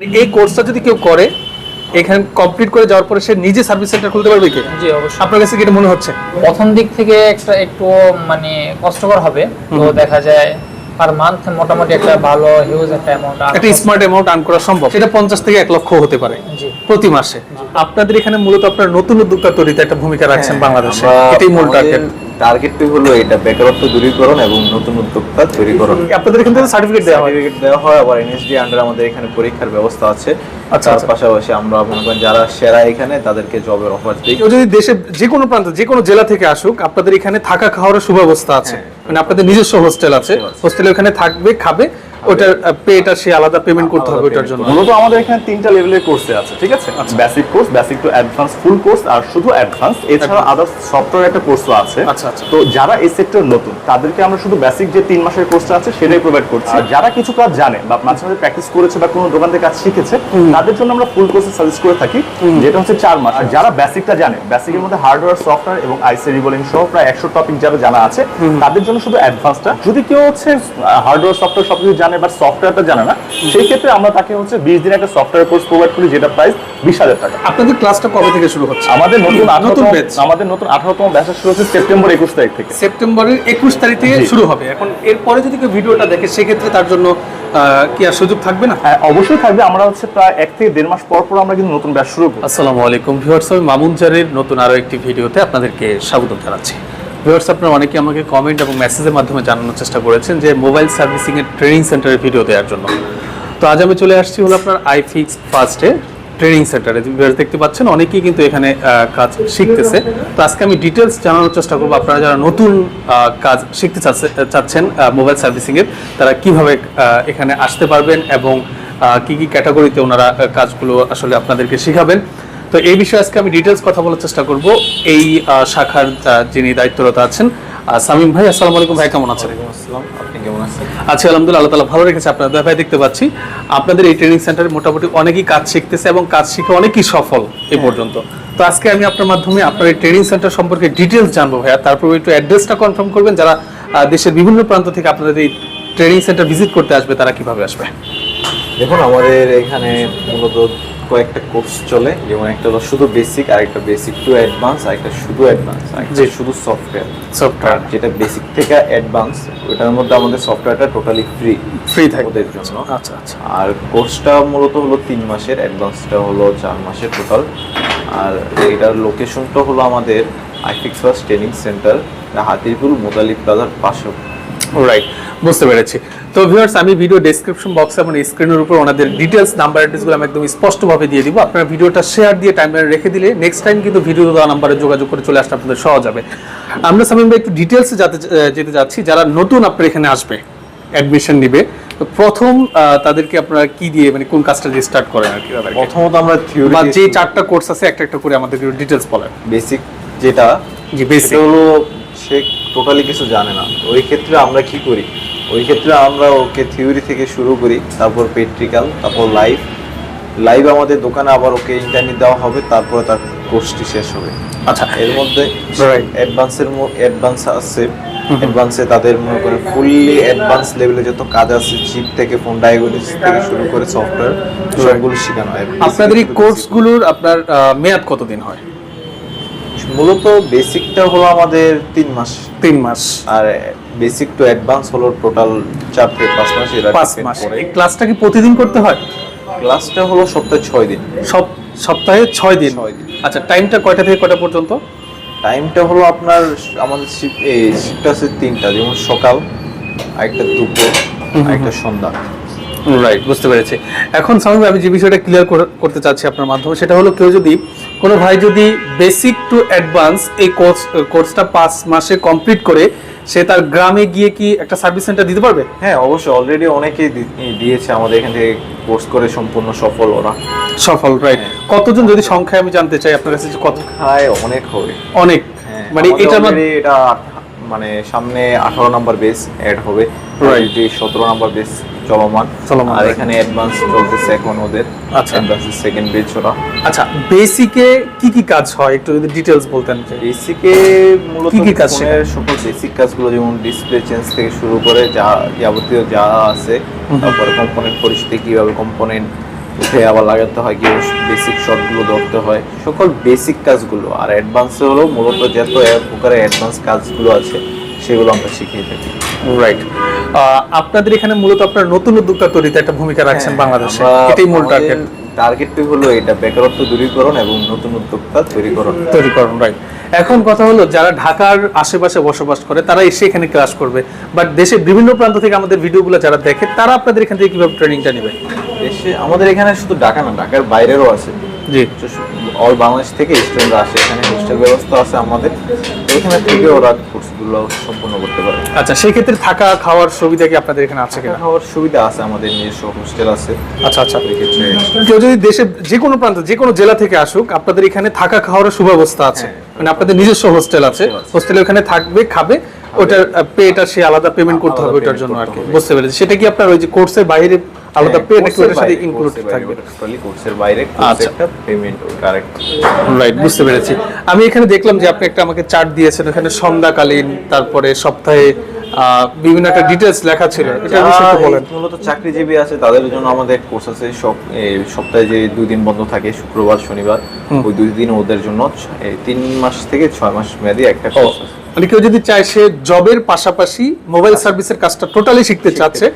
এই কোর্সটা যদি কেউ করে এখানে কমপ্লিট করে যাওয়ার পরে সে নিজে সার্ভিস সেন্টার খুলতে পারবে কি? জি অবশ্যই। আপনার কাছে কি এটা মনে হচ্ছে? প্রথম দিক থেকে একটা একটু মানে কষ্টকর হবে। তো দেখা যায় পার মান্থ মোটামুটি একটা ভালো হিউজ একটা অ্যামাউন্ট একটা স্মার্ট অ্যামাউন্ট আর্ন করা সম্ভব। সেটা পঞ্চাশ থেকে এক লক্ষ হতে পারে জি। প্রতি মাসে। আপনাদের এখানে মূলত আপনার নতুন উদ্যোক্তা তৈরিতে একটা ভূমিকা রাখছেন বাংলাদেশে। এটাই মূল টার্গেট টার্গেটটি হলো এটা বেকারত্ব দূরীকরণ এবং নতুন উদ্যোক্তা তৈরিকরণ। আপনাদের এখান থেকে সার্টিফিকেট দেওয়া হয়। সার্টিফিকেট দেওয়া হয় আবার এনএসডি আন্ডার আমাদের এখানে পরীক্ষার ব্যবস্থা আছে। আচ্ছা, তার আচ্ছা। পাশাপাশি আমরা মনে করেন যারা সেরা এখানে তাদেরকে জবের অফার দিই। যদি দেশের যে কোনো প্রান্ত যে কোনো জেলা থেকে আসুক আপনাদের এখানে থাকা খাওয়ার সুব্যবস্থা আছে। মানে আপনাদের নিজস্ব হোস্টেল আছে। হোস্টেল আছে। হোস্টেলে ওখানে থাকবে খাবে ওটার পেটা সে আলাদা পেমেন্ট করতে হবে ওটার জন্য। মূলত আমাদের এখানে তিনটা লেভেলের কোর্সে আছে ঠিক আছে? Basic course basic to advance full course আর শুধু অ্যাডভান্স এছাড়া আদার্স সফটওয়্যার একটা কোর্সও আছে। আচ্ছা, আচ্ছা। তো যারা এই সেক্টর নতুন তাদেরকে আমরা শুধু বেসিক যে তিন মাসের কোর্সটা আছে সেটাই প্রোভাইড করছি। আর যারা কিছু কাজ জানে বা মাঝে মাঝে প্র্যাকটিস করেছে বা কোনো দোকান থেকে কাজ শিখেছে তাদের জন্য আমরা ফুল কোর্সে সাজেস্ট করে থাকি যেটা হচ্ছে চার মাস। আর যারা বেসিকটা জানে বেসিকের মধ্যে হার্ডওয়্যার সফটওয়্যার এবং আইসি রিবলিং সহ প্রায় একশো টপিক যারা জানা আছে তাদের জন্য শুধু অ্যাডভান্সটা যদি কেউ হচ্ছে হার্ডওয়্যার সফটওয়্যার সবকিছু জানে বা সফটওয়্যারটা জানে না সেই ক্ষেত্রে আমরা তাকে হচ্ছে বিশ দিন একটা সফটওয়্যার কোর্স প্রোভাইড করি যেটা প্রাইস বিশ হাজার টাকা। আপনাদের ক্লাসটা কবে থেকে শুরু হচ্ছে? আমাদের নতুন নতুন ব্যাচ আমাদের নতুন আঠারোতম ব্যাচ শুরু হচ্ছে সেপ্টেম্বর একুশ তারিখ থেকে। সেপ্টেম্বরের একুশ তারিখ থেকে শুরু হবে। এখন এরপরে যদি কেউ ভিডিওটা দেখে সেক্ষেত্রে তার জন্য আহ, কি আর সুযোগ থাকবে না? হ্যাঁ অবশ্যই থাকবে। আমরা হচ্ছে প্রায় এক থেকে দেড় মাস পর পর আমরা কিন্তু নতুন ব্যাচ শুরু করব। আসসালামু আলাইকুম ভিউয়ার্স আমি মামুন জারের নতুন আরও একটি ভিডিওতে আপনাদেরকে স্বাগত জানাচ্ছি। ভিউয়ার্স আপনারা অনেকে আমাকে কমেন্ট এবং মেসেজের মাধ্যমে জানানোর চেষ্টা করেছেন যে মোবাইল সার্ভিসিং এর ট্রেনিং সেন্টারের ভিডিও দেওয়ার জন্য। তো আজ আমি চলে আসছি হলো আপনার আই ফিক্স ফার্স্টে ট্রেনিং সেন্টারে ভিউয়ার্স দেখতে পাচ্ছেন অনেকেই কিন্তু এখানে কাজ শিখতেছে। তো আজকে আমি ডিটেলস জানানোর চেষ্টা করব আপনারা যারা নতুন কাজ শিখতে চাচ্ছে- চাচ্ছেন মোবাইল সার্ভিসিং এর, তারা কীভাবে এখানে আসতে পারবেন এবং কি কি ক্যাটাগরিতে ওনারা কাজগুলো আসলে আপনাদেরকে শিখাবেন। তো এই বিষয়ে আজকে আমি ডিটেলস কথা বলার চেষ্টা করব। এই শাখার যিনি দায়িত্বরত আছেন সামিম ভাই আসসালামু আলাইকুম ভাই কেমন আছেন? আপনি কেমন আছেন? আচ্ছা আলহামদুলিল্লাহ আল্লাহ তালা ভালো রেখেছে আপনার দয়া ভাই দেখতে পাচ্ছি। আপনাদের এই ট্রেনিং সেন্টারে মোটামুটি অনেকেই কাজ শিখতেছে এবং কাজ শিখে অনেকেই সফল এই পর্যন্ত। তো আজকে আমি আপনার মাধ্যমে আপনার এই ট্রেনিং সেন্টার সম্পর্কে ডিটেলস জানব ভাইয়া। তারপর একটু অ্যাড্রেসটা কনফার্ম করবেন যারা দেশের বিভিন্ন প্রান্ত থেকে আপনাদের এই ট্রেনিং সেন্টার ভিজিট করতে আসবে তারা কীভাবে আসবে? দেখুন আমাদের এখানে মূলত কয়েকটা কোর্স চলে যেমন একটা হলো শুধু বেসিক আর একটা বেসিক টু অ্যাডভান্স আর একটা শুধু অ্যাডভান্স জি। শুধু সফটওয়্যার সফটওয়্যার যেটা বেসিক থেকে অ্যাডভান্স ওটার মধ্যে আমাদের সফটওয়্যারটা টোটালি ফ্রি ফ্রি থাকে। ওদের জন্য। আচ্ছা আচ্ছা আর কোর্সটা মূলত হলো তিন মাসের অ্যাডভান্সটা হলো চার মাসের টোটাল আর এটার লোকেশনটা হলো আমাদের আইফিক্স ট্রেনিং সেন্টার হাতিরপুল মোদালি প্লাজার পাশে রাইট বুঝতে পেরেছি। তো ভিউয়ার্স আমি ভিডিও ডেসক্রিপশন বক্সে এবং স্ক্রিনের উপর ওনাদের ডিটেলস নাম্বার অ্যাড্রেসগুলো আমি একদম স্পষ্টভাবে দিয়ে দিব। আপনারা ভিডিওটা শেয়ার দিয়ে টাইমলাইন রেখে দিলে নেক্সট টাইম কিন্তু ভিডিও দেওয়া নাম্বারে যোগাযোগ করে চলে আসলে আপনাদের সহজ হবে। আমরা সামিম ভাই একটু ডিটেলসে যাতে যেতে যাচ্ছি। যারা নতুন আপনার এখানে আসবে অ্যাডমিশন নিবে তো প্রথম তাদেরকে আপনারা কি দিয়ে মানে কোন কাজটা দিয়ে স্টার্ট করেন আর কি? প্রথমত আমরা থিওরি বা যে চারটা কোর্স আছে একটা একটা করে আমাদেরকে ডিটেলস বলেন। বেসিক যেটা জি বেসিক হলো সে টোটালি কিছু জানে না। ওই ক্ষেত্রে আমরা কি করি? ওই ক্ষেত্রে আমরা ওকে থিওরি থেকে শুরু করি তারপর প্র্যাকটিক্যাল তারপর লাইভ লাইভ আমাদের দোকানে আবার ওকে ইন্টারনেট দেওয়া হবে তারপরে তার কোর্সটি শেষ হবে। আচ্ছা। এর মধ্যে অ্যাডভান্সের অ্যাডভান্স আছে। অ্যাডভান্সে তাদের মনে করে ফুললি অ্যাডভান্স লেভেলে যত কাজ আছে চিপ থেকে ফোন ডায়াগনোসিস থেকে শুরু করে সফটওয়্যার সবগুলো শেখানো হয়। আপনাদের এই কোর্সগুলোর আপনার মেয়াদ কতদিন হয়? মূলত বেসিকটা হলো আমাদের তিন মাস। তিন মাস। আর বেসিক টু অ্যাডভান্স হলো টোটাল চার থেকে পাঁচ মাস এরা পাঁচ মাস। এই ক্লাসটা কি প্রতিদিন করতে হয়? ক্লাসটা হলো সপ্তাহে ছয় দিন। সব সপ্তাহে ছয় দিন? ছয় দিন। আচ্ছা টাইমটা কয়টা থেকে কয়টা পর্যন্ত? টাইমটা হলো আপনার আমাদের শিফট আছে তিনটা যেমন সকাল আরেকটা দুপুর আরেকটা সন্ধ্যা। রাইট বুঝতে পেরেছি। এখন সামিম আমি যে বিষয়টা ক্লিয়ার করতে চাচ্ছি আপনার মাধ্যমে সেটা হলো কেউ যদি কোনো ভাই যদি বেসিক টু অ্যাডভান্স এই কোর্স কোর্সটা পাঁচ মাসে কমপ্লিট করে সে তার গ্রামে গিয়ে কি একটা সার্ভিস সেন্টার দিতে পারবে? হ্যাঁ অবশ্যই। অলরেডি অনেকেই দিয়েছে আমাদের এখান থেকে কোর্স করে সম্পূর্ণ সফল ওরা। সফল রাইট কতজন যদি সংখ্যায় আমি জানতে চাই আপনার কাছে কত? খায় অনেক হবে। অনেক। হ্যাঁ, মানে এটা এটা মানে সামনে আঠারো নাম্বার বেস অ্যাড হবে। সতেরো নাম্বার বেস চলমান। চলমান, আর এখানে অ্যাডভান্স চলতেছে এখন ওদের। আচ্ছা। অ্যাডভান্সের সেকেন্ড বেচ ওরা। আচ্ছা বেসিকে কি কি কাজ হয়? একটু যদি ডিটেলস বলতেন। বেসিকে মূলত কি কি কাজ ফোনের সকল বেসিক কাজগুলো যেমন ডিসপ্লে চেঞ্জ থেকে শুরু করে যা যাবতীয় যা আছে তারপরে কম্পোনেন্ট পরিস্থিতি কীভাবে কম্পোনেন্ট উঠে আবার লাগাতে হয় কেউ বেসিক শটগুলো ধরতে হয় সকল বেসিক কাজগুলো। আর অ্যাডভান্সে হলো মূলত যত প্রকারের অ্যাডভান্স কাজগুলো আছে সেগুলো আমরা শিখিয়ে থাকি। রাইট আপনাদের এখানে মূলত আপনার নতুন উদ্যোক্তা তৈরিতে একটা ভূমিকা রাখছেন বাংলাদেশে। হ্যাঁ, এটাই মূল টার্গেট টার্গেটটাই হলো এটা বেকারত্ব দূরীকরণ এবং নতুন উদ্যোক্তা তৈরিকরণ। তৈরি করুন রাইট এখন কথা হলো যারা ঢাকার আশেপাশে বসবাস করে তারা এসে এখানে ক্লাস করবে। বাট দেশের বিভিন্ন প্রান্ত থেকে আমাদের ভিডিওগুলো যারা দেখে তারা আপনাদের এখান থেকে কীভাবে ট্রেনিংটা নেবে? দেশে আমাদের এখানে শুধু ঢাকা না ঢাকার বাইরেরও আছে। জি। অল বাংলাদেশ থেকে স্টুডেন্টরা আসে এখানে হোস্টেল ব্যবস্থা আছে আমাদের। এখানে থেকে ওরা কোর্সগুলো সম্পূর্ণ করতে পারে। আচ্ছা সেই ক্ষেত্রে থাকা খাওয়ার সুবিধা কি আপনাদের এখানে আছে কিনা? খাওয়ার সুবিধা আছে আমাদের নিজস্ব হোস্টেল আছে। আচ্ছা আচ্ছা। কেউ যদি দেশের যে কোনো প্রান্ত যে কোনো জেলা থেকে আসুক আপনাদের এখানে থাকা খাওয়ার সুব্যবস্থা আছে। মানে আপনাদের নিজস্ব হোস্টেল আছে। হোস্টেলে ওখানে থাকবে খাবে ওটার পেটা সে আলাদা পেমেন্ট করতে হবে ওটার জন্য আর কি। বুঝতে পেরেছি। সেটা কি আপনার ওই যে কোর্সের বাইরে আলাদা পে নাকি ওটার সাথে ইনক্লুড থাকবে। টোটালি কোর্সের বাইরে আচ্ছা। একটা পেমেন্ট কারেক্ট রাইট বুঝতে পেরেছি। আমি এখানে দেখলাম যে আপনি একটা আমাকে চার্ট দিয়েছেন ওখানে সন্ধ্যাকালীন তারপরে সপ্তাহে বিভিন্ন একটা ডিটেলস লেখা ছিল এটা বিষয়ে একটু বলেন। মূলত চাকরিজীবী আছে তাদের জন্য আমাদের কোর্স আছে সব সপ্তাহে যে দুই দিন বন্ধ থাকে শুক্রবার শনিবার ওই দুই দিন ওদের জন্য তিন মাস থেকে ছয় মাস মেয়াদি একটা কোর্স আছে। মানে কেউ যদি চায় সে জবের পাশাপাশি মোবাইল সার্ভিসের কাজটা টোটালি শিখতে চাচ্ছে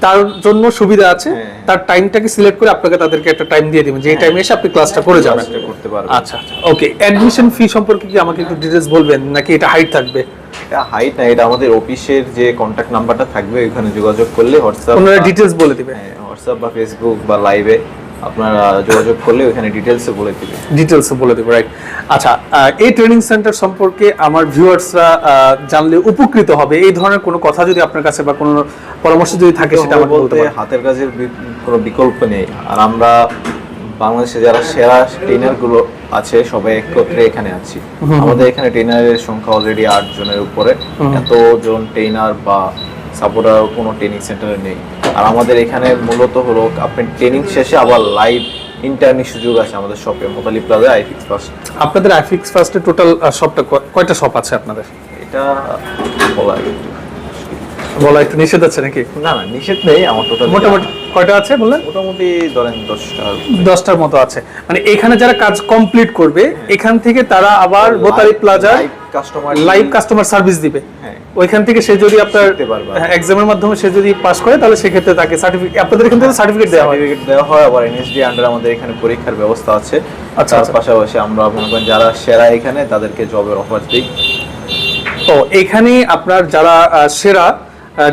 তার জন্য সুবিধা আছে হ্যাঁ। তার টাইমটাকে সিলেক্ট করে আপনাকে তাদেরকে একটা টাইম দিয়ে দিবেন যে এই টাইমে এসে আপনি ক্লাসটা করে যাবেন। করতে পারবেন। আচ্ছা আচ্ছা ওকে অ্যাডমিশন ফি সম্পর্কে কি আমাকে একটু ডিটেলস বলবেন? নাকি এটা হাইট থাকবে? এটা হাইট না এটা আমাদের অফিসের যে কন্ট্যাক্ট নাম্বারটা থাকবে ওখানে যোগাযোগ করলে হোয়াটসঅ্যাপ ওনারা ডিটেলস বলে দিবে। হোয়াটসঅ্যাপ বা ফেসবুক বা লাইভে আপনারা যোগাযোগ করলে ওখানে ডিটেলসে বলে দিবে। ডিটেলস বলে দেবো রাইট আচ্ছা এই ট্রেনিং সেন্টার সম্পর্কে আমার ভিউয়ার্সরা জানলে উপকৃত হবে। এই ধরনের কোনো কথা যদি আপনার কাছে বা কোনো পরামর্শ যদি থাকে সেটা আমাকে বলতে বলতে হাতের কাজের কোনো বিকল্প নেই। আর আমরা বাংলাদেশে যারা সেরা আছে সবাই একত্রে এখানে আছি। আমাদের এখানে ট্রেনারের সংখ্যা অলরেডি আট জনের উপরে এতজন ট্রেনার বা সাপোর্টার কোনো ট্রেনিং সেন্টারে নেই। আর আমাদের এখানে মূলত হলো আপনি ট্রেনিং শেষে আবার লাইভ ইন্টারনি সুযোগ আছে আমাদের শপে Motali plaza I fix first আপনাদের আইফিক্স ফার্স্টে টোটাল শপটা কয়টা শপ আছে আপনাদের? এটা বলা বলা একটু নিষেধ আছে নাকি? না না নিষেধ নেই আমার টোটাল মোটামুটি কয়টা আছে বললেন? মোটামুটি ধরেন দশটা। দশটার মতো আছে। মানে এখানে যারা কাজ কমপ্লিট করবে এখান থেকে তারা আবার বোতারি plaza customer live customer service দিবে। হ্যাঁ। ওইখান থেকে সে যদি আপনার শিখতে এক্সামের মাধ্যমে সে যদি পাস করে তাহলে সেক্ষেত্রে তাকে সার্টিফিকেট আপনাদের এখান থেকে সার্টিফিকেট দেওয়া হয়। সার্টিফিকেট দেওয়া হয় আবার এনএসডি আন্ডার আমাদের এখানে পরীক্ষার ব্যবস্থা আছে। আচ্ছা, আচ্ছা। পাশাপাশি আমরা মনে করেন যারা সেরা এখানে তাদেরকে জবের অফার দিই। তো এখানে আপনার যারা সেরা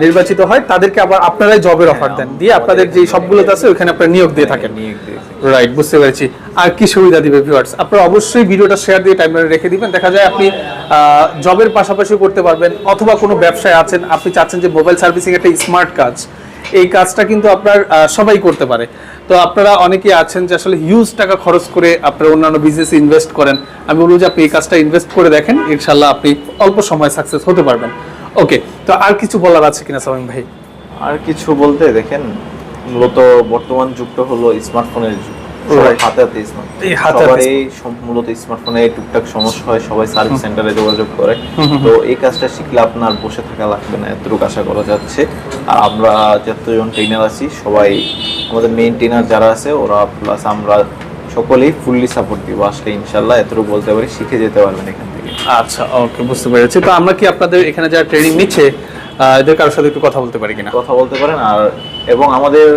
নির্বাচিত হয় তাদেরকে আবার আপনারাই জবের অফার দেন। দিয়ে আপনাদের যে এখানে সবগুলোতে আছে ওইখানে আপনারা নিয়োগ দিয়ে থাকেন। নিয়োগ দিয়ে রাইট বুঝতে পেরেছি। আর কি সুবিধা দিবে ভিউয়ার্স আপনারা অবশ্যই ভিডিওটা শেয়ার দিয়ে টাইমলাইনে রেখে দিবেন। দেখা যায় আপনি জবের পাশাপাশি করতে পারবেন অথবা কোনো ব্যবসায় আছেন, আপনি চাচ্ছেন যে মোবাইল সার্ভিসিং একটা স্মার্ট কাজ, এই কাজটা কিন্তু আপনার সবাই করতে পারে। তো আপনারা অনেকেই আছেন যে আসলে হিউজ টাকা খরচ করে আপনারা অন্যান্য বিজনেসে ইনভেস্ট করেন। আমি বলব যে আপনি এই কাজটা ইনভেস্ট করে দেখেন ইনশাল্লাহ আপনি অল্প সময় সাকসেস হতে পারবেন। ওকে তো আর কিছু বলার আছে কিনা, সামিম ভাই? আর কিছু বলতে দেখেন, মূলত বর্তমান যুগটা হলো স্মার্টফোনের যুগ. হাতে হাতে স্মার্ট এই হাতে হাতে মূলত স্মার্টফোনে টুকটাক সমস্যা হয় সবাই সার্ভিস সেন্টারে যোগাযোগ করে। তো এই কাজটা শিখলে আপনার বসে থাকা লাগবে না এতটুকু আশা করা যাচ্ছে। আর আমরা যতজন ট্রেনার আছি সবাই আমাদের মেইন ট্রেনার যারা আছে ওরা প্লাস আমরা সকলেই ফুললি সাপোর্ট দিব। আসলে ইনশাল্লাহ এতটুকু বলতে পারি শিখে যেতে পারবেন এখান থেকে। আচ্ছা ওকে বুঝতে পেরেছি। তো আমরা কি আপনাদের এখানে যারা ট্রেনিং নিচ্ছে এদের কারোর সাথে একটু কথা বলতে পারি কিনা? কথা বলতে পারেন। আর এবং আমাদের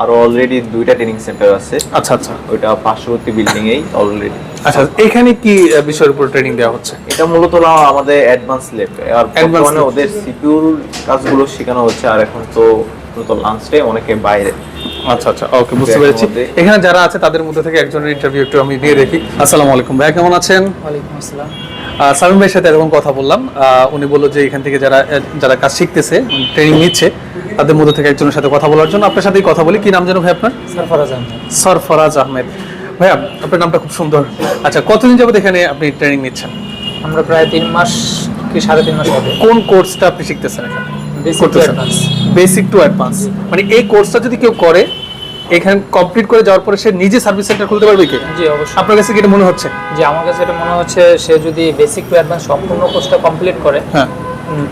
আরও অলরেডি দুইটা ট্রেনিং সেন্টার আছে। আচ্ছা আচ্ছা। ওইটা পার্শ্ববর্তী বিল্ডিং এই অলরেডি আচ্ছা এখানে কি বিষয়ের উপর ট্রেনিং দেওয়া হচ্ছে? এটা মূলত আমাদের অ্যাডভান্স লেভ আর বর্তমানে ওদের সিপিউর কাজগুলো শেখানো হচ্ছে আর এখন তো মূলত লাঞ্চ টাইম অনেকে বাইরে। আচ্ছা আচ্ছা ওকে বুঝতে পেরেছি। এখানে যারা আছে তাদের মধ্যে থেকে একজনের ইন্টারভিউ একটু আমি নিয়ে দেখি। আসসালামু আলাইকুম ভাই কেমন আছেন? ওয়ালাইকুম আসসালাম। সামিম ভাইয়ের সাথে এরকম কথা বললাম। আহ, উনি বলল যে এখান থেকে যারা যারা কাজ শিখতেছে ট্রেনিং নিচ্ছে তাদের মধ্যে থেকে একজনের সাথে কথা বলার জন্য আপনার সাথেই কথা বলি। কি নাম যেন ভাই আপনার? সরফরাজ আহমেদ। সরফরাজ আহমেদ। ভাইয়া আপনার নামটা খুব সুন্দর। আচ্ছা কতদিন যাবত এখানে আপনি ট্রেনিং নিচ্ছেন? আমরা প্রায় তিন মাস কি সাড়ে তিন মাস হবে। কোন কোর্সটা আপনি শিখতেছেন এখানে? বেসিক টু অ্যাডভান্স মানে এই কোর্সটা যদি কেউ করে এখানে কমপ্লিট করে যাওয়ার পরে সে নিজে সার্ভিস সেন্টার খুলতে পারবে কি? জি অবশ্যই। আপনার কাছে কি এটা মনে হচ্ছে? যে আমার কাছে এটা মনে হচ্ছে সে যদি বেসিক টু অ্যাডভান্স সম্পূর্ণ কোর্সটা কমপ্লিট করে হ্যাঁ।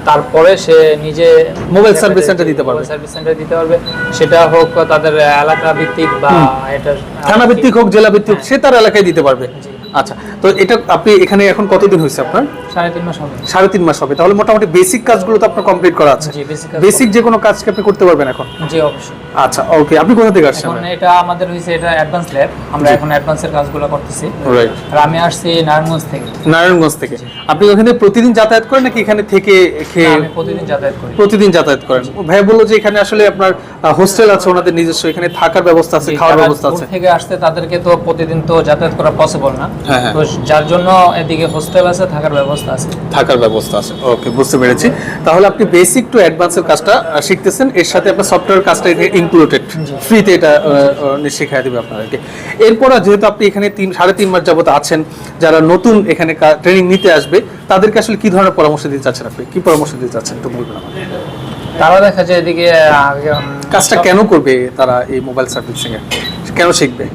তারপরে সে নিজে মোবাইল সার্ভিস সেন্টার দিতে পারবে। সার্ভিস সেন্টার দিতে পারবে। সেটা হোক তাদের এলাকা ভিত্তিক বা এটা থানা ভিত্তিক হোক জেলা ভিত্তিক সে তার এলাকায় দিতে পারবে। আচ্ছা তো এটা আপনি এখানে এখন কতদিন হয়েছে আপনার? সাড়ে তিন মাস হবে। সাড়ে তিন মাস হবে। তাহলে মোটামুটি বেসিক কাজগুলো তো আপনার কমপ্লিট করা আছে। বেসিক বেসিক যে কোনো কাজ আপনি করতে পারবেন এখন? জি অবশ্যই। আচ্ছা ওকে আপনি কোথা থেকে আসছেন? এখন এটা আমাদের হয়েছে এটা অ্যাডভান্স ল্যাব আমরা এখন অ্যাডভান্সের কাজগুলো করতেছি। রাইট আর আমি আসছি নারায়ণগঞ্জ থেকে। নারায়ণগঞ্জ থেকে। আপনি ওখানে প্রতিদিন যাতায়াত করেন নাকি এখানে থেকে খেয়ে আমি প্রতিদিন যাতায়াত করি। প্রতিদিন যাতায়াত করেন? ভাই বলল যে এখানে আসলে আপনার হোস্টেল আছে ওনাদের নিজস্ব এখানে থাকার ব্যবস্থা আছে খাওয়ার ব্যবস্থা আছে। থেকে আসতে তাদেরকে তো প্রতিদিন তো যাতায়াত করা পসিবল না। তো যার জন্য এদিকে হোস্টেল আছে থাকার ব্যবস্থা আছে। থাকার ব্যবস্থা আছে। ওকে বুঝতে পেরেছি। তাহলে আপনি বেসিক টু অ্যাডভান্সের কাজটা শিখতেছেন। এর সাথে আপনার সফটওয়্যার কাজটা ইনক্লুডেড ফ্রিতে এটা শিখিয়ে দেবে আপনাদেরকে। এরপর যেহেতু আপনি এখানে তিন সাড়ে তিন মাস যাবত আছেন যারা নতুন এখানে ট্রেনিং নিতে আসবে তাদেরকে আসলে কি ধরনের পরামর্শ দিতে চাচ্ছেন আপনি? কি পরামর্শ দিতে চাচ্ছেন একটু বলবেন তারা দেখা যায় এদিকে কাজটা কেন করবে তারা এই মোবাইল সার্ভিসিং এ কেন শিখবে?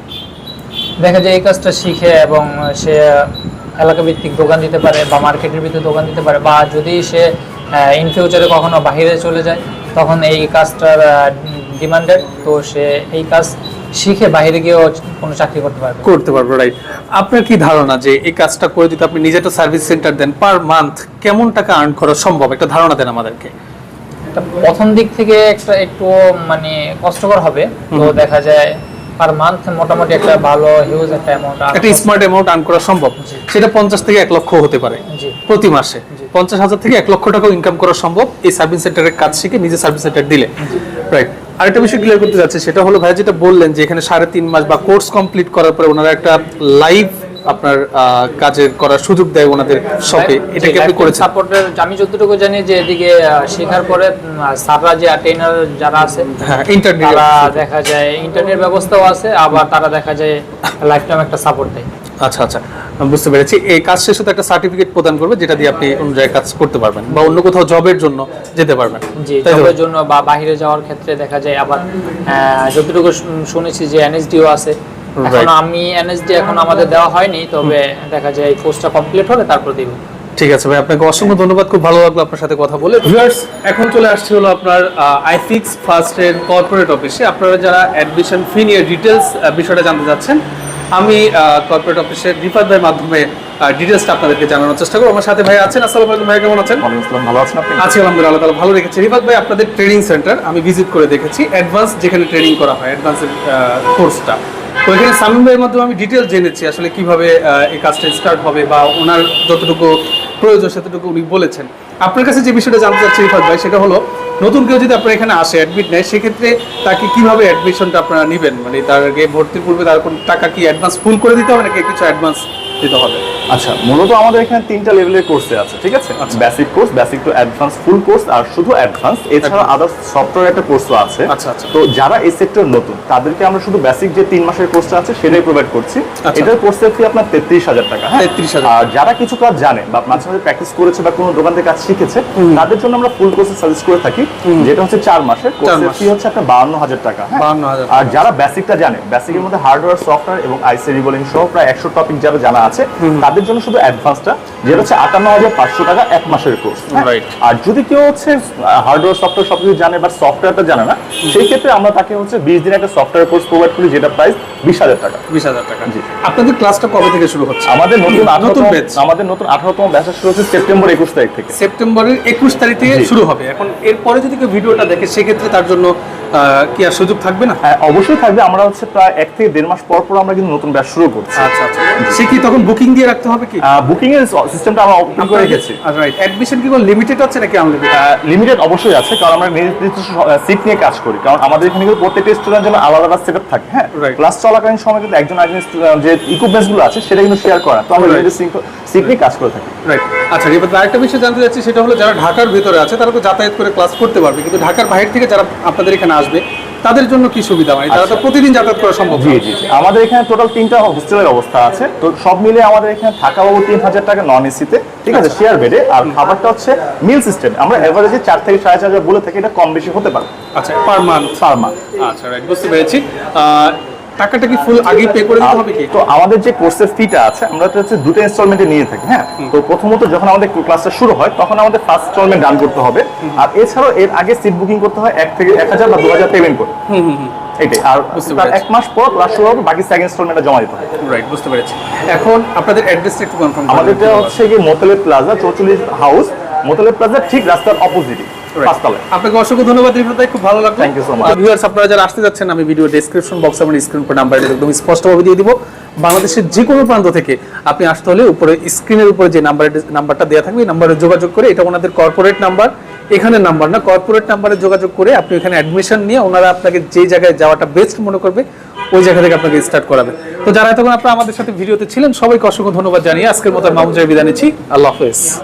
দেখা যায় এই কাজটা শিখে এবং সে এলাকা ভিত্তিক দোকান দিতে পারে বা মার্কেটের ভিতরে দোকান দিতে পারে বা যদি সে ইন ফিউচারে কখনো বাইরে চলে যায় তখন এই কাজটার ডিমান্ডেড তো সে এই কাজ শিখে বাইরে গিয়েও কোনো চাকরি করতে পারবে। করতে পারব রাইট আপনার কি ধারণা যে এই কাজটা করে যদি আপনি নিজে একটা সার্ভিস সেন্টার দেন পার মান্থ কেমন টাকা আর্ন করা সম্ভব? একটা ধারণা দেন আমাদেরকে। প্রথম দিক থেকে একটা একটু মানে কষ্টকর হবে। তো দেখা যায় পার মান্থ মোটামুটি একটা ভালো হিউজ একটা অ্যামাউন্ট একটা স্মার্ট অ্যামাউন্ট আর্ন করা সম্ভব। সেটা পঞ্চাশ থেকে এক লক্ষ হতে পারে প্রতি মাসে। পঞ্চাশ হাজার থেকে এক লক্ষ টাকা ইনকাম করা সম্ভব। এই সার্ভিস সেন্টারের কাজ শিখে নিজে সার্ভিস সেন্টার দিলে। রাইট আরেকটা বিষয় ক্লিয়ার করতে যাচ্ছে সেটা হলো ভাই যেটা বললেন যে এখানে সাড়ে তিন মাস বা কোর্স কমপ্লিট করার পরে ওনারা একটা লাইভ আপনার কাজের করার সুযোগ দেয় ওনাদের শপে। এটা কি আপনি করেছেন? সাপোর্টের আমি যতটুকু জানি যে এদিকে শেখার পরে উম, স্যাররা যে ট্রেনার যারা আছে হ্যাঁ ইন্টারনেট তারা দেখা যায় ইন্টারনেট ব্যবস্থাও আছে আবার তারা দেখা যায় লাইফ টাইম একটা সাপোর্ট দেয়। আচ্ছা আচ্ছা বুঝতে পেরেছি। এই কাজ শেষে তো একটা সার্টিফিকেট প্রদান করবে যেটা দিয়ে আপনি অন্য জায়গায় কাজ করতে পারবেন বা অন্য কোথাও জবের জন্য যেতে পারবেন। জি জবের জন্য বা বাইরে যাওয়ার ক্ষেত্রে দেখা যায় আবার যতটুকু শুনেছি যে এনএসডিও আছে এখন আমি এনএসডি এখন আমাদের দেওয়া হয়নি তবে দেখা যায় এই কোর্সটা কমপ্লিট হলে তারপর দিব। ঠিক আছে ভাই আপনাকে অসংখ্য ধন্যবাদ খুব ভালো লাগল আপনার সাথে কথা বলে। ভিউয়ার্স এখন চলে আসছে হলো আপনার আইফিক্স ফার্স্ট এর কর্পোরেট অফিসে আপনারা যারা অ্যাডমিশন ফি নিয়ে ডিটেলস বিষয়টা জানতে চাচ্ছেন আমি কর্পোরেট অফিসের রিফাত ভাইয়ের মাধ্যমে ডিটেলসটা আপনাদেরকে জানানোর চেষ্টা করব। আমার সাথে ভাই আছেন। আসসালামু আলাইকুম ভাই কেমন আছেন? ওয়ালাইকুম আসসালাম ভালো আছেন আপনি? আছি আলহামদুলিল্লাহ আল্লাহ ভালো রেখেছে। রিফাত ভাই আপনাদের ট্রেনিং সেন্টার আমি ভিজিট করে দেখেছি অ্যাডভান্স যেখানে ট্রেনিং করা হয় অ্যাডভান্সের কোর্সটা তো এখানে সামিম ভাইয়ের মাধ্যমে আমি ডিটেল জেনেছি আসলে কীভাবে এই কাজটা স্টার্ট হবে বা ওনার যতটুকু প্রয়োজন সেতটুকু উনি বলেছেন। আপনার কাছে যে বিষয়টা জানতে চাচ্ছি রিফাত ভাই, সেটা হলো, নতুন কেউ যদি আপনার এখানে আসে অ্যাডমিট নেয়, সেক্ষেত্রে তাকে কীভাবে অ্যাডমিশনটা আপনারা নেবেন? মানে তার আগে ভর্তির পূর্বে তার কোনো টাকা কি অ্যাডভান্স ফুল করে দিতে হবে নাকি কিছু অ্যাডভান্স দিতে হবে। আচ্ছা মূলত আমাদের এখানে তিনটা লেভেলের কোর্সে আছে ঠিক আছে? Basic course basic to advance full course আর শুধু অ্যাডভান্স এছাড়া আদার্স সফটওয়্যার একটা কোর্সও আছে। আচ্ছা, আচ্ছা। তো যারা এই সেক্টর নতুন তাদেরকে আমরা শুধু বেসিক যে তিন মাসের কোর্সটা আছে সেটাই প্রোভাইড করছি। আচ্ছা। এটার কোর্সের ফি আপনার তেত্রিশ হাজার টাকা হ্যাঁ? 33,000 আর যারা কিছু কাজ জানে বা মাঝে মাঝে প্র্যাকটিস করেছে বা কোনো দোকান থেকে কাজ শিখেছে তাদের জন্য আমরা ফুল কোর্সে সাজেস্ট করে থাকি যেটা হচ্ছে চার মাসের। কোর্সের ফি হচ্ছে আপনার বাউন্ন হাজার টাকা হ্যাঁ? 52,000 আর যারা বেসিকটা জানে বেসিকের মধ্যে হার্ডওয়্যার সফটওয়্যার এবং আইসি রিবোলিং সহ প্রায় একশো টপিক যারা জানা আছে তাদের জন্য শুধু অ্যাডভান্সটা যেটা হচ্ছে আটান্ন হাজার পাঁচশো টাকা এক মাসের কোর্স আর যদি কেউ হচ্ছে হার্ডওয়্যার সফটওয়্যার সবকিছু জানে বা সফটওয়্যারটা জানে না সেই ক্ষেত্রে আমরা তাকে হচ্ছে বিশ দিন একটা সফটওয়্যার কোর্স প্রোভাইড করি যেটা প্রাইস বিশ হাজার টাকা। বিশ হাজার টাকা। জি। আপনাদের ক্লাসটা কবে থেকে শুরু হচ্ছে? আমাদের নতুন নতুন batch। আমাদের নতুন আঠারোতম ব্যাচ শুরু হচ্ছে সেপ্টেম্বর একুশ তারিখ থেকে। সেপ্টেম্বরের একুশ তারিখ থেকে শুরু হবে। এখন এরপরে যদি কেউ ভিডিওটা দেখে সেক্ষেত্রে তার জন্য কি আর সুযোগ থাকবে না? হ্যাঁ অবশ্যই থাকবে। আমরা হচ্ছে প্রায় এক থেকে দেড় মাস পর পর আমরা কিন্তু নতুন ব্যাচ শুরু করছি। আচ্ছা আচ্ছা। সে কি তখন বুকিং দিয়ে রাখতে হবে কি? বুকিং এর সিস্টেমটা আমরা অপশন করে রেখেছি। রাইট অ্যাডমিশন কি লিমিটেড আছে নাকি আনলিমিটেড লিমিটেড অবশ্যই আছে কারণ আমরা নির্দিষ্ট সিট নিয়ে কাজ করি। কারণ আমাদের এখানে কিন্তু প্রত্যেকটা স্টুডেন্ট জন্য আলাদা আলাদা সেটআপ থাকে হ্যাঁ. ক্লাস চলাকালীন সময় কিন্তু একজন আরেকজন যে ইকুইপমেন্টসগুলো আছে সেটা কিন্তু শেয়ার করা। তো আমরা নিয়ে কাজ করে থাকি। রাইট আচ্ছা এবার আরেকটা বিষয় জানতে চাচ্ছি সেটা হলো যারা ঢাকার ভেতরে আছে তারা তো যাতায়াত করে ক্লাস করতে পারবে কিন্তু ঢাকার বাইরে থেকে যারা আপনাদের এখানে আসবে তাদের জন্য কি সুবিধা? মানে তারা তো প্রতিদিন যাতায়াত করা সম্ভব জি জি। আমাদের এখানে টোটাল তিনটা হোস্টেলের অবস্থা আছে। তো সব মিলে আমাদের এখানে থাকা বাবু তিন হাজার টাকা নন এসিতে ঠিক আছে শেয়ার বেডে আর খাবারটা হচ্ছে মিল সিস্টেম আমরা এভারেজে চার থেকে সাড়ে চার হাজার বলে থাকি এটা কম বেশি হতে পারে। আচ্ছা পার মান্থ পার মান্থ আচ্ছা রাইট বুঝতে পেরেছি। টাকাটা কি ফুল আগেই পে করে দিতে হবে কি? তো আমাদের যে কোর্সের ফিটা আছে আমরা তো হচ্ছে দুটো ইনস্টলমেন্টে নিয়ে থাকি হ্যাঁ? তো প্রথমত যখন আমাদের ক্লাসটা শুরু হয় তখন আমাদের ফার্স্ট ইনস্টলমেন্ট ডান করতে হবে। আর এছাড়াও এর আগে সিট বুকিং করতে হয় এক থেকে এক হাজার বা দু হাজার পেমেন্ট করে। এটাই। আর বুঝতে তার এক মাস পর ক্লাস শুরু হবে বাকি সেকেন্ড ইনস্টলমেন্টটা জমা দিতে হবে। রাইট বুঝতে পেরেছি। এখন আপনাদের অ্যাড্রেসটা একটু কনফার্ম আমাদেরটা হচ্ছে কি মোতলে প্লাজা চৌচল্লিশ হাউস মোতলে প্লাজা ঠিক রাস্তার অপোজিটে পাঁচতলায় আপনাকে অসংখ্য ধন্যবাদ রিফাত ভাই খুব ভালো লাগল। Thank you so much. Viewers আপনারা যারা আসতে যাচ্ছেন আমি ভিডিও ডেসক্রিপশন বক্সে আমার স্ক্রিন পর নাম্বার একদম স্পষ্টভাবে দিয়ে দিব। বাংলাদেশের যে কোনো প্রান্ত থেকে আপনি আসতে হলে উপরে স্ক্রিনের উপরে যে নাম্বার নাম্বারটা দেওয়া থাকবে এই নাম্বারে যোগাযোগ করে এটা ওনাদের কর্পোরেট নাম্বার এখানে নাম্বার না কর্পোরেট নাম্বারে যোগাযোগ করে আপনি এখানে অ্যাডমিশন নিয়ে ওনারা আপনাকে যে জায়গায় যাওয়াটা বেস্ট মনে করবে ওই জায়গা থেকে আপনাকে স্টার্ট করাবে। তো যারা এতক্ষণ আপনারা আমাদের সাথে ভিডিওতে ছিলেন সবাইকে অসংখ্য ধন্যবাদ জানিয়ে আজকের মতো বিদায় নিচ্ছি। আল্লাহ হাফেজ।